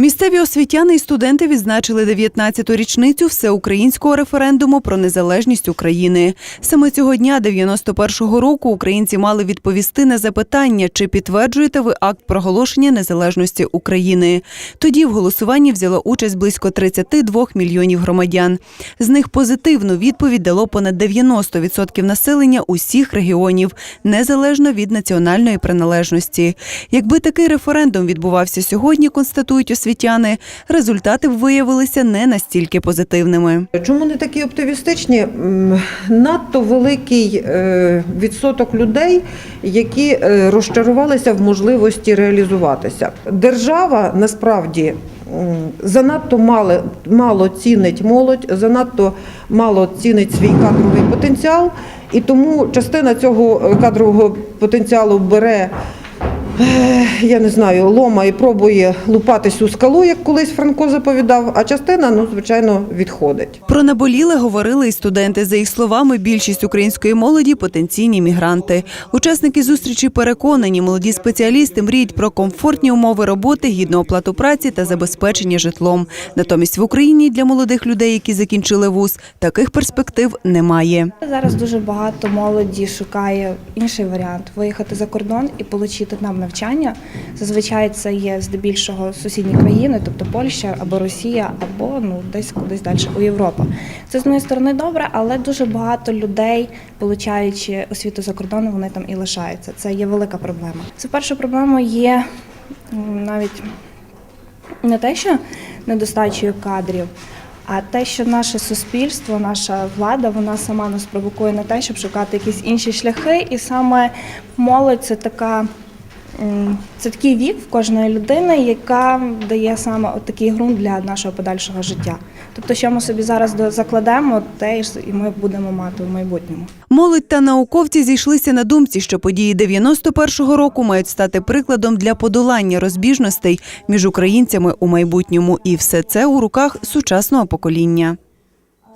Місцеві освітяни і студенти відзначили 19-ту річницю всеукраїнського референдуму про незалежність України. Саме цього дня, 91-го року, українці мали відповісти на запитання, чи підтверджуєте ви акт проголошення незалежності України. Тоді в голосуванні взяло участь близько 32 мільйонів громадян. З них позитивну відповідь дало понад 90% населення усіх регіонів, незалежно від національної приналежності. Якби такий референдум відбувався сьогодні, констатують освітяни, результати виявилися не настільки позитивними. Чому не такі оптимістичні? Надто великий е, відсоток людей, які е, розчарувалися в можливості реалізуватися. Держава насправді занадто мало, мало цінить молодь, занадто мало цінить свій кадровий потенціал, і тому частина цього е, кадрового потенціалу бере. Я не знаю, лома і пробує лупатись у скалу, як колись Франко заповідав, а частина, ну, звичайно, відходить. Про наболіле говорили і студенти. За їх словами, більшість української молоді потенційні мігранти. Учасники зустрічі переконані, молоді спеціалісти мріють про комфортні умови роботи, гідну оплату праці та забезпечення житлом. Натомість в Україні для молодих людей, які закінчили вуз, таких перспектив немає. Зараз дуже багато молоді шукає інший варіант виїхати за кордон і отримати там навчання. Зазвичай це є здебільшого сусідні країни, тобто Польща або Росія, або ну десь кудись далі у Європу. Це з однієї сторони добре, але дуже багато людей, получаючи освіту за кордоном, вони там і лишаються. Це є велика проблема. Це перша проблема є навіть не те, що недостачею кадрів, а те, що наше суспільство, наша влада, вона сама нас провокує на те, щоб шукати якісь інші шляхи. І саме молодь це така. Це такий вік в кожної людини, яка дає саме от такий ґрунт для нашого подальшого життя. Тобто, що ми собі зараз закладемо, те ж і ми будемо мати в майбутньому. Молодь та науковці зійшлися на думці, що події 91-го року мають стати прикладом для подолання розбіжностей між українцями у майбутньому, і все це у руках сучасного покоління.